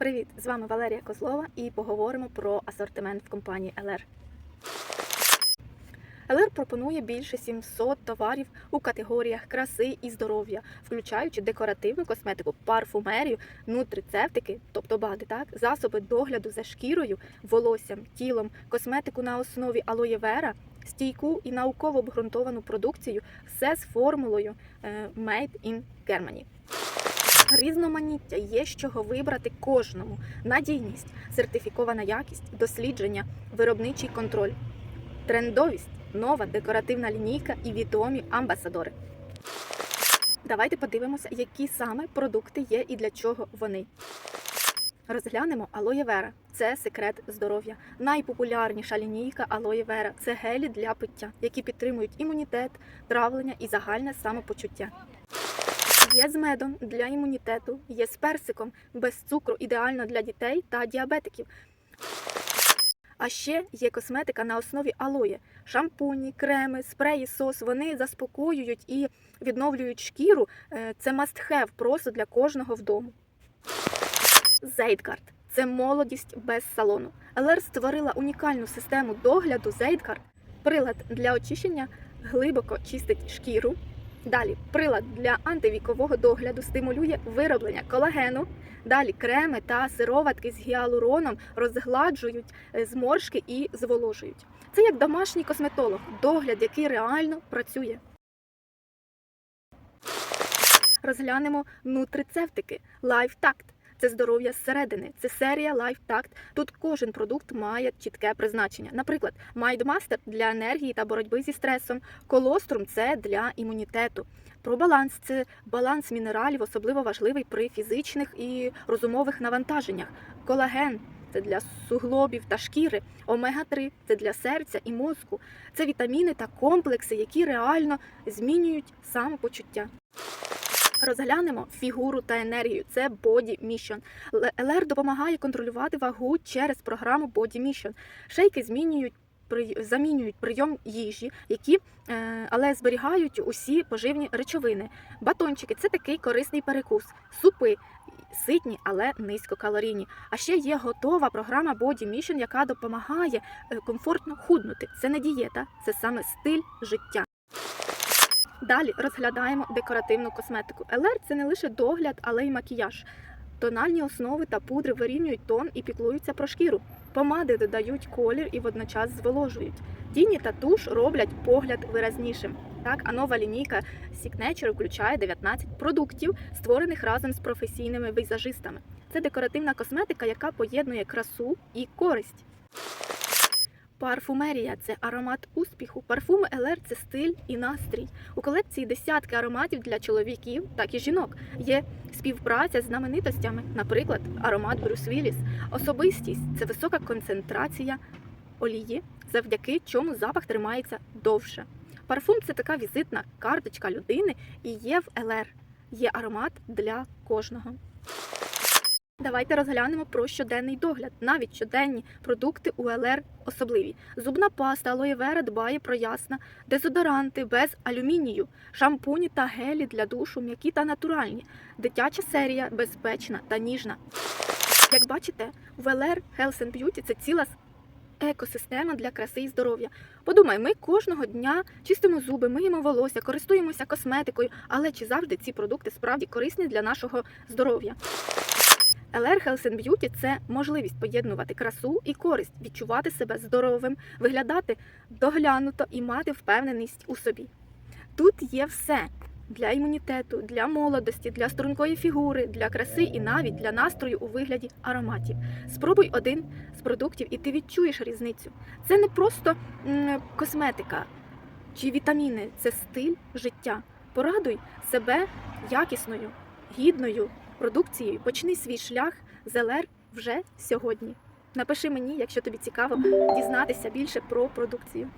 Привіт! З вами Валерія Козлова і поговоримо про асортимент в компанії LR. LR пропонує більше 700 товарів у категоріях краси і здоров'я, включаючи декоративну косметику, парфумерію, нутрицептики, тобто БАДи, так, засоби догляду за шкірою, волоссям, тілом, косметику на основі алоєвера, стійку і науково обґрунтовану продукцію, все з формулою е, Made in Germany. Різноманіття є з чого вибрати кожному. Надійність, сертифікована якість, дослідження, виробничий контроль, трендовість, нова декоративна лінійка і відомі амбасадори. Давайте подивимося, які саме продукти є і для чого вони. Розглянемо алоє вера. Це секрет здоров'я. Найпопулярніша лінійка алоє вера це гелі для пиття, які підтримують імунітет, травлення і загальне самопочуття. Є з медом для імунітету, є з персиком без цукру, ідеально для дітей та діабетиків. А ще є косметика на основі алоє, шампуні, креми, спреї, сос. Вони заспокоюють і відновлюють шкіру. Е, Це must have просто для кожного вдому. Зейдгард це молодість без салону. ЛР створила унікальну систему догляду Зейдгард. Прилад для очищення глибоко чистить шкіру. Далі прилад для антивікового догляду стимулює вироблення колагену. Далі креми та сироватки з гіалуроном розгладжують е, зморшки і зволожують. Це як домашній косметолог, догляд, який реально працює. Розглянемо нутрицептики LifeTact. Це здоров'я зсередини. Це серія LifeTact. Тут кожен продукт має чітке призначення. Наприклад, MindMaster для енергії та боротьби зі стресом. Колострум це для імунітету. Пробаланс це баланс мінералів, особливо важливий при фізичних і розумових навантаженнях. Колаген це для суглобів та шкіри. Омега-3 це для серця і мозку. Це вітаміни та комплекси, які реально змінюють самопочуття. Розглянемо фігуру та енергію. Це Body Mission. ЛР допомагає контролювати вагу через програму Body Mission. Шейки змінюють замінюють прийом їжі, які е, але зберігають усі поживні речовини. Батончики це такий корисний перекус, супи ситні, але низькокалорійні. А ще є готова програма Body Mission, яка допомагає е, комфортно худнути. Це не дієта, це саме стиль життя. Далі розглядаємо декоративну косметику. ЛР це не лише догляд, але й макіяж. Тональні основи та пудри вирівнюють тон і піклуються про шкіру. Помади додають колір і водночас зволожують. Тіні та туш роблять погляд виразнішим. Так, а нова лінійка Signature включає 19 продуктів, створених разом з професійними візажистами. Це декоративна косметика, яка поєднує красу і користь. Парфумерія це аромат успіху. Парфуми ЛР це стиль і настрій. У колекції десятки ароматів для чоловіків, так і жінок. Є співпраця з знаменитостями, наприклад, аромат Брюс Вілліс. Особистість це висока концентрація олії, завдяки чому запах тримається довше. Парфум це така візитна карточка людини і є в ЛР. Є аромат для кожного. Давайте розглянемо про щоденний догляд. Навіть щоденні продукти у ЛР особливі. Зубна паста алоє вера дбає про ясна, дезодоранти без алюмінію, шампуні та гелі для душу м'які та натуральні. Дитяча серія безпечна та ніжна. Як бачите, в ЛР Health and Beauty це ціла екосистема для краси і здоров'я. Подумай, ми кожного дня чистимо зуби, миємо волосся, користуємося косметикою, але чи завжди ці продукти справді корисні для нашого здоров'я? LR Health and Beauty – це можливість поєднувати красу і користь, відчувати себе здоровим, виглядати доглянуто і мати впевненість у собі. Тут є все для імунітету, для молодості, для стрункої фігури, для краси і навіть для настрою у вигляді ароматів. Спробуй один з продуктів, і ти відчуєш різницю. Це не просто косметика чи вітаміни, це стиль життя. Порадуй себе якісною, гідною продукцією. Почни свій шлях з вже сьогодні. Напиши мені, якщо тобі цікаво дізнатися більше про продукцію.